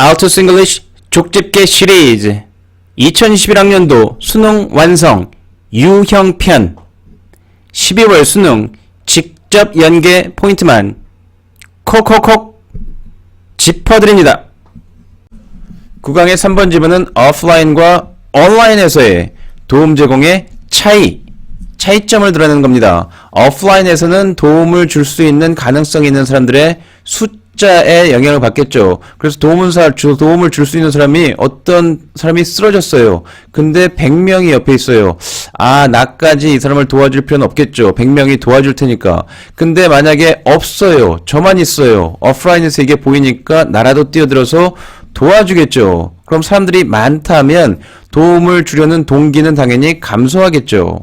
Altus English 족집게 시리즈 2021학년도 수능 완성 유형편 12월 수능 직접 연계 포인트만 콕콕콕 짚어드립니다. 구강의 3번 지문은 오프라인과 온라인에서의 도움 제공의 차이, 차이점을 드러내는 겁니다. 오프라인에서는 도움을 줄 수 있는 가능성이 있는 사람들의 숫 자에 영향을 받겠죠. 그래서 도움을, 사, 주- 도움을 줄 수 있는 사람이 어떤 사람이 쓰러졌어요. 근데 100명이 옆에 있어요. 아, 나까지 이 사람을 도와줄 필요는 없겠죠. 100명이 도와줄 테니까. 근데 만약에 없어요. 저만 있어요. 이게 보이니까 나라도 뛰어들어서 도와주겠죠. 그럼 사람들이 많다면 도움을 주려는 동기는 당연히 감소하겠죠.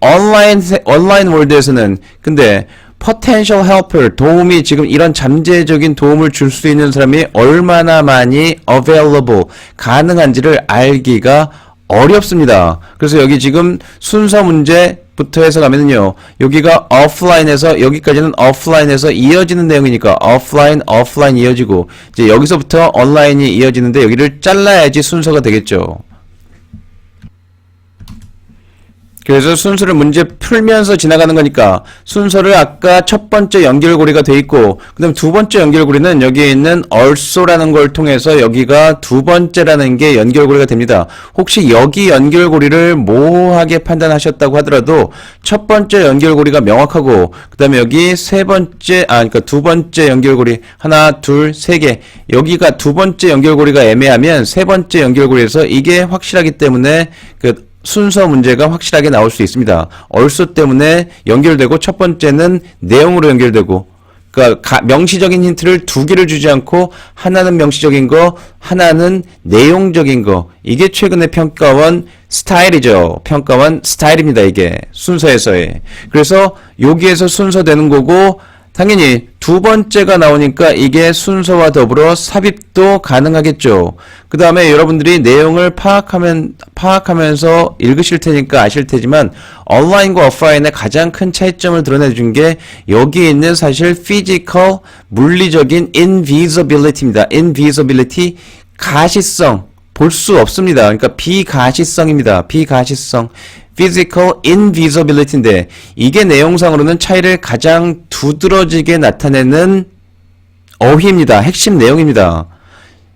온라인 세- 온라인 월드에서는 근데 potential helper 도움이 지금 이런 잠재적인 도움을 줄 수 있는 사람이 얼마나 많이 available 가능한지를 알기가 어렵습니다. 그래서 여기 지금 순서 문제 부터 해서 가면은요. 여기가 오프라인에서 여기까지는 오프라인에서 이어지는 내용이니까 오프라인 오프라인 이어지고 이제 여기서부터 온라인이 이어지는데 여기를 잘라야지 순서가 되겠죠. 그래서 순서를 문제 풀면서 지나가는 거니까 순서를 아까 첫 번째 연결고리가 돼 있고 그다음 두 번째 연결고리는 여기에 있는 also라는 걸 통해서 여기가 두 번째라는 게 연결고리가 됩니다. 혹시 여기 연결고리를 모호하게 판단하셨다고 하더라도 첫 번째 연결고리가 명확하고 그다음에 여기 세 번째 아 그러니까 두 번째 연결고리 하나 둘 세 개 여기가 두 번째 연결고리가 애매하면 세 번째 연결고리에서 이게 확실하기 때문에 그 순서 문제가 확실하게 나올 수 있습니다. 얼수 때문에 연결되고 첫 번째는 내용으로 연결되고 그러니까 가- 명시적인 힌트를 두 개를 주지 않고 하나는 명시적인 거, 하나는 내용적인 거. 이게 최근에 평가원 스타일이죠. 평가원 스타일입니다. 이게 순서에서의. 그래서 여기에서 순서 되는 거고 당연히 두 번째가 나오니까 이게 순서와 더불어 삽입도 가능하겠죠. 그 다음에 여러분들이 내용을 파악하면, 파악하면서 읽으실 테니까 아실 테지만 온라인과 오프라인의 가장 큰 차이점을 드러내준 게 여기 있는 사실 physical, 물리적인 invisibility입니다. invisibility, 가시성. 볼 수 없습니다. 그러니까 비가시성입니다. 비가시성. physical invisibility인데 이게 내용상으로는 차이를 가장 두드러지게 나타내는 어휘입니다. 핵심 내용입니다.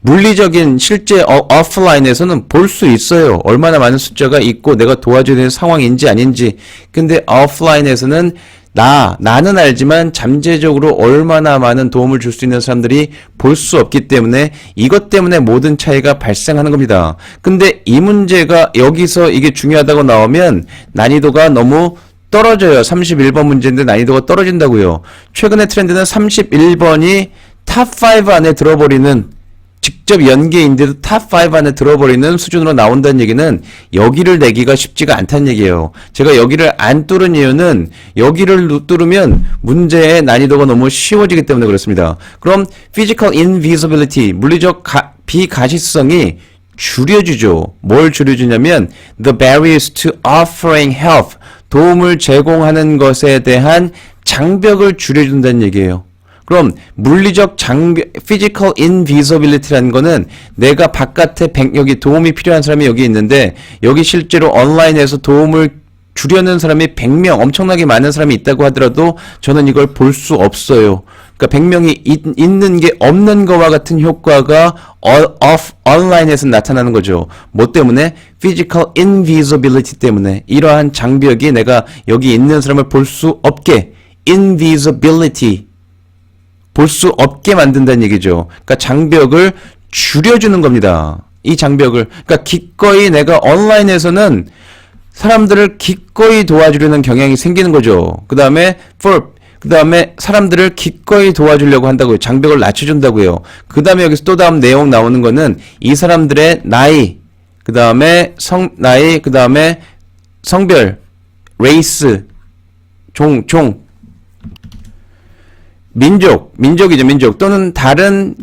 물리적인 실제 어, 오프라인에서는 볼 수 있어요. 얼마나 많은 숫자가 있고 내가 도와줘야 되는 상황인지 아닌지. 근데 오프라인에서는 나, 나는 알지만 잠재적으로 얼마나 많은 도움을 줄 수 있는 사람들이 볼 수 없기 때문에 이것 때문에 모든 차이가 발생하는 겁니다. 근데 이 문제가 여기서 이게 중요하다고 나오면 난이도가 너무 떨어져요. 31번 문제인데 난이도가 떨어진다고요. 최근의 트렌드는 31번이 탑5 안에 들어버리는 직접 연계인데도 탑5 안에 들어버리는 수준으로 나온다는 얘기는 여기를 내기가 쉽지가 않다는 얘기예요. 제가 여기를 안 뚫은 이유는 여기를 누- 뚫으면 문제의 난이도가 너무 쉬워지기 때문에 그렇습니다. 그럼 physical invisibility, 물리적 가- 비가시성이 줄여주죠. 뭘 줄여주냐면 the barriers to offering help, 도움을 제공하는 것에 대한 장벽을 줄여준다는 얘기예요. 그럼 물리적 장벽, physical invisibility라는 거는 내가 바깥에 백, 여기 도움이 필요한 사람이 여기 있는데 여기 실제로 온라인에서 도움을 주려는 사람이 100명, 엄청나게 많은 사람이 있다고 하더라도 저는 이걸 볼 수 없어요. 그러니까 100명이 있, 는 게 없는 거와 같은 효과가 어, off, 온라인에서 나타나는 거죠. 뭐 때문에? physical invisibility 때문에. 이러한 장벽이 내가 여기 있는 사람을 볼 수 없게 invisibility 볼 수 없게 만든다는 얘기죠. 그러니까 장벽을 줄여주는 겁니다. 이 장벽을. 그러니까 기꺼이 내가 온라인에서는 사람들을 기꺼이 도와주려는 경향이 생기는 거죠. 그 다음에 for 그 다음에 사람들을 기꺼이 도와주려고 한다고요. 장벽을 낮춰준다고요. 그 다음에 여기서 또 다음 내용 나오는 거는 이 사람들의 나이, 그 다음에 성, 나이, 그 다음에 성별, 레이스, 종, 종, 민족, 민족이죠, 민족. 또는 다른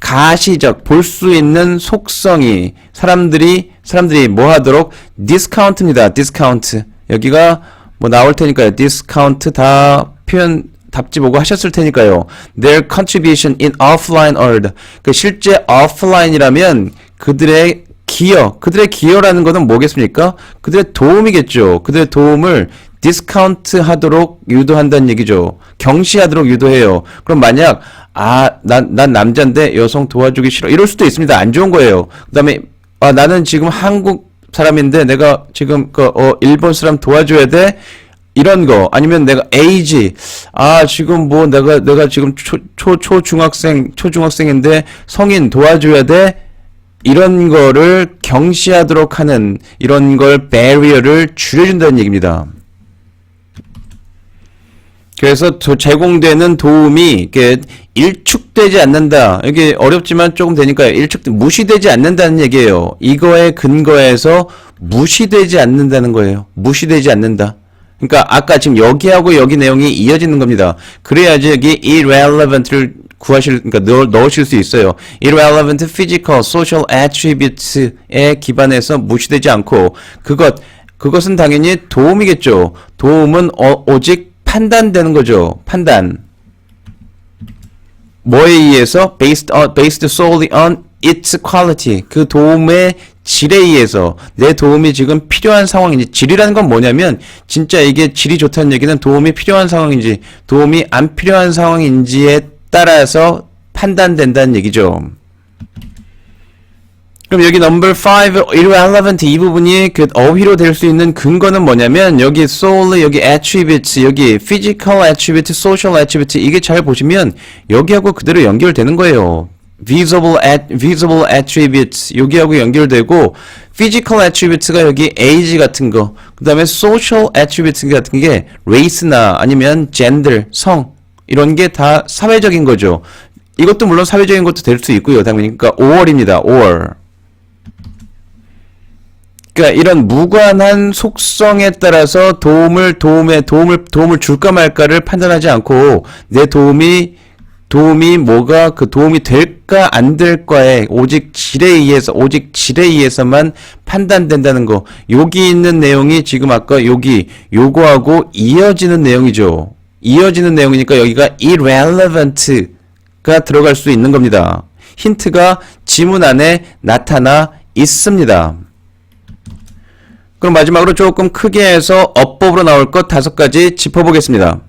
가시적, 볼 수 있는 속성이 사람들이, 사람들이 뭐 하도록 디스카운트입니다. 디스카운트. 여기가 뭐 나올 테니까요. 디스카운트 다 표현 답지 보고 하셨을 테니까요. Their contribution in offline world. 그 실제 offline이라면 그들의 기여, 그들의 기여라는 것은 뭐겠습니까? 그들의 도움이겠죠. 그들의 도움을 디스카운트 하도록 유도한다는 얘기죠. 경시하도록 유도해요. 그럼 만약, 아, 난, 난 남자인데 여성 도와주기 싫어. 이럴 수도 있습니다. 안 좋은 거예요. 그 다음에, 아, 나는 지금 한국 사람인데 내가 지금 그, 어, 일본 사람 도와줘야 돼? 이런 거 아니면 내가 에이지 아 지금 뭐 내가 내가 지금 초 초 초중학생 초중학생인데 성인 도와줘야 돼 이런 거를 경시하도록 하는 이런 걸 barrier를 줄여준다는 얘기입니다. 그래서 도- 제공되는 도움이 이게 일축되지 않는다. 이게 어렵지만 조금 되니까요. 일축 무시되지 않는다는 얘기예요. 이거에 근거해서 무시되지 않는다는 거예요. 무시되지 않는다. 그러니까 아까 지금 여기하고 여기 내용이 이어지는 겁니다. 그래야지 여기 irrelevant를 구하실 그러니까 넣, 넣으실 수 있어요. irrelevant physical social attributes에 기반해서 무시되지 않고 그것 그것은 당연히 도움이겠죠. 도움은 어, 오직 판단되는 거죠. 판단. 뭐에 의해서 based on based solely on its quality 그 도움의 질에 의해서 내 도움이 지금 필요한 상황인지 질이라는 건 뭐냐면 진짜 이게 질이 좋다는 얘기는 도움이 필요한 상황인지 도움이 안 필요한 상황인지에 따라서 판단된다는 얘기죠. 그럼 여기 넘버 5 irrelevant 이 부분이 그 어휘로 될 수 있는 근거는 뭐냐면 여기 solely 여기 attributes 여기 physical attribute, social attribute 이게 잘 보시면 여기하고 그대로 연결되는 거예요. Visible at visible attributes 여기하고 연결되고 physical attributes가 여기 age 같은 거 그다음에 social attributes 같은 게 race나 아니면 gender 성 이런 게 다 사회적인 거죠. 이것도 물론 사회적인 것도 될 수 있고요. 당연히 그러니까 5월입니다. 5월. 그러니까 이런 무관한 속성에 따라서 도움을 도움에 도움을 도움을 줄까 말까를 판단하지 않고 내 도움이 도움이 뭐가 그 도움이 될까 안 될까에 오직 질에 의해서 오직 질에 의해서만 판단된다는 거. 여기 있는 내용이 지금 아까 여기 요거하고 이어지는 내용이죠. 이어지는 내용이니까 여기가 irrelevant가 들어갈 수 있는 겁니다. 힌트가 지문 안에 나타나 있습니다. 그럼 마지막으로 조금 크게 해서 어법으로 나올 것 다섯 가지 짚어보겠습니다.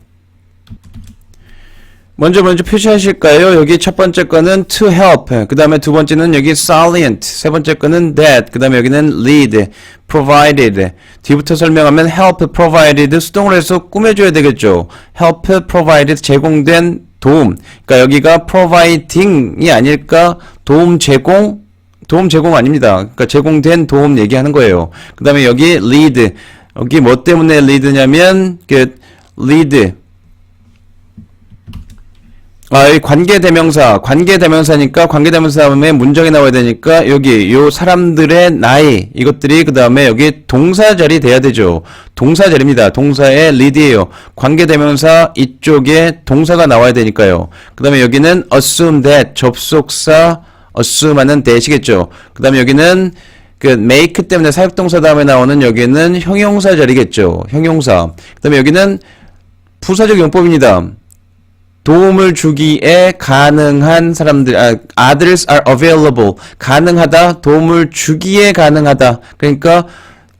먼저 먼저 표시하실까요? 여기 첫 번째 거는 to help. 그 다음에 두 번째는 여기 salient. 세 번째 거는 that. 그 다음에 여기는 lead, provided. 뒤부터 설명하면 help provided 수동으로 해서 꾸며줘야 되겠죠. help provided 제공된 도움. 그러니까 여기가 providing이 아닐까? 도움 제공? 도움 제공 아닙니다. 그러니까 제공된 도움 얘기하는 거예요. 그 다음에 여기 lead. 여기 뭐 때문에 lead냐면, 그, lead. 아, 이 관계 대명사, 관계 대명사니까 관계 대명사 다음에 문장이 나와야 되니까 여기 요 사람들의 나이 이것들이 그 다음에 여기 동사절이 돼야 되죠. 동사절입니다. 동사의 lead예요. 관계 대명사 이쪽에 동사가 나와야 되니까요. 그 다음에 여기는 assume that 접속사 assume하는 that이겠죠. 그 다음에 여기는 그 make 때문에 사역동사 다음에 나오는 여기는 형용사절이겠죠. 형용사. 그 다음에 여기는 부사적 용법입니다. 도움을 주기에 가능한 사람들, 아, others are available. 가능하다, 도움을 주기에 가능하다. 그러니까,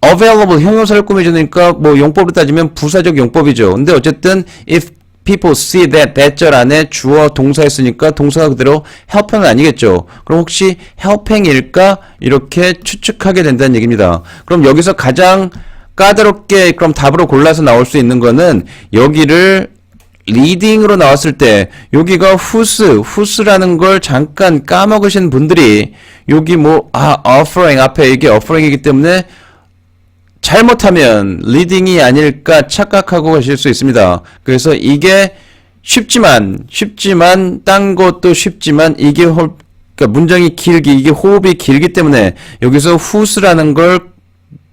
available, 형용사를 꾸며주니까, 뭐, 용법으로 따지면 부사적 용법이죠. 근데 어쨌든, if people see that, that 절 안에 주어 동사였으니까, 동사가 그대로 help은 아니겠죠. 그럼 혹시 helping일까? 이렇게 추측하게 된다는 얘기입니다. 그럼 여기서 가장 까다롭게, 그럼 답으로 골라서 나올 수 있는 거는, 여기를 리딩으로 나왔을 때 여기가 후스, 후스라는 걸 잠깐 까먹으신 분들이 여기 뭐 아, offering 앞에 이게 offering이기 때문에 잘못하면 리딩이 아닐까 착각하고 가실 수 있습니다. 그래서 이게 쉽지만 쉽지만 딴 것도 쉽지만 이게 홀 그러니까 문장이 길기 이게 호흡이 길기 때문에 여기서 후스라는 걸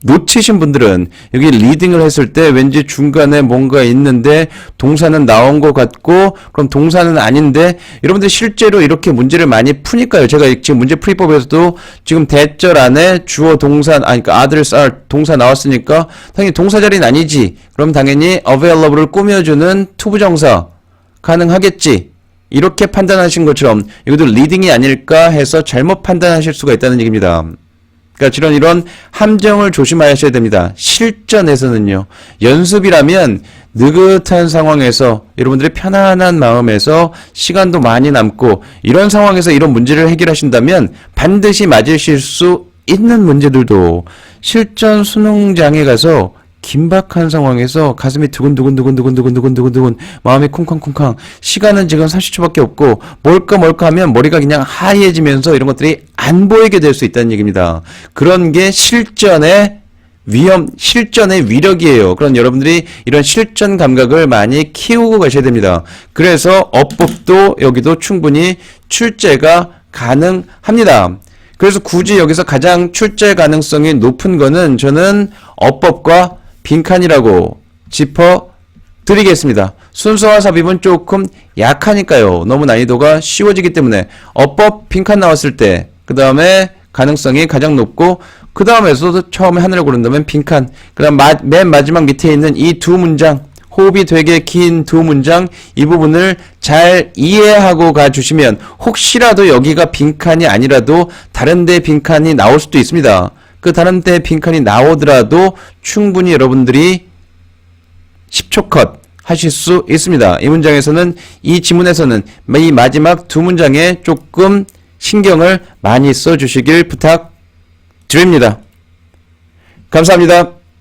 놓치신 분들은 여기 리딩을 했을 때 왠지 중간에 뭔가 있는데 동사는 나온 것 같고 그럼 동사는 아닌데 여러분들 실제로 이렇게 문제를 많이 푸니까요. 제가 지금 문제 풀이법에서도 지금 대절 안에 주어 동사 아니 그러니까 others are 동사 나왔으니까 당연히 동사 자리는 아니지. 그럼 당연히 available을 꾸며주는 투부정사 가능하겠지. 이렇게 판단하신 것처럼 이것도 리딩이 아닐까 해서 잘못 판단하실 수가 있다는 얘기입니다. 그러니까 이런 이런 함정을 조심하셔야 됩니다. 실전에서는요. 연습이라면 느긋한 상황에서 여러분들의 편안한 마음에서 시간도 많이 남고 이런 상황에서 이런 문제를 해결하신다면 반드시 맞으실 수 있는 문제들도 실전 수능장에 가서 긴박한 상황에서 가슴이 두근두근두근두근두근두근두근 마음이 쿵쾅쿵쾅 시간은 지금 30초밖에 없고 뭘까 뭘까 하면 머리가 그냥 하얘지면서 이런 것들이 안 보이게 될 수 있다는 얘기입니다. 그런 게 실전의 위험, 실전의 위력이에요. 그런 여러분들이 이런 실전 감각을 많이 키우고 가셔야 됩니다. 그래서 어법도 여기도 충분히 출제가 가능합니다. 그래서 굳이 여기서 가장 출제 가능성이 높은 거는 저는 어법과 빈칸이라고 짚어 드리겠습니다. 순서와 삽입은 조금 약하니까요. 너무 난이도가 쉬워지기 때문에 어법 빈칸 나왔을 때 그 다음에 가능성이 가장 높고 그 다음에서도 처음에 하늘을 고른다면 빈칸 그 다음 마- 맨 마지막 밑에 있는 이 두 문장 호흡이 되게 긴 두 문장 이 부분을 잘 이해하고 가주시면 혹시라도 여기가 빈칸이 아니라도 다른 데 빈칸이 나올 수도 있습니다. 그 다른 데 빈칸이 나오더라도 충분히 여러분들이 10초 컷 하실 수 있습니다. 이 문장에서는 이 지문에서는 이 마지막 두 문장에 조금 신경을 많이 써 주시길 부탁드립니다. 감사합니다.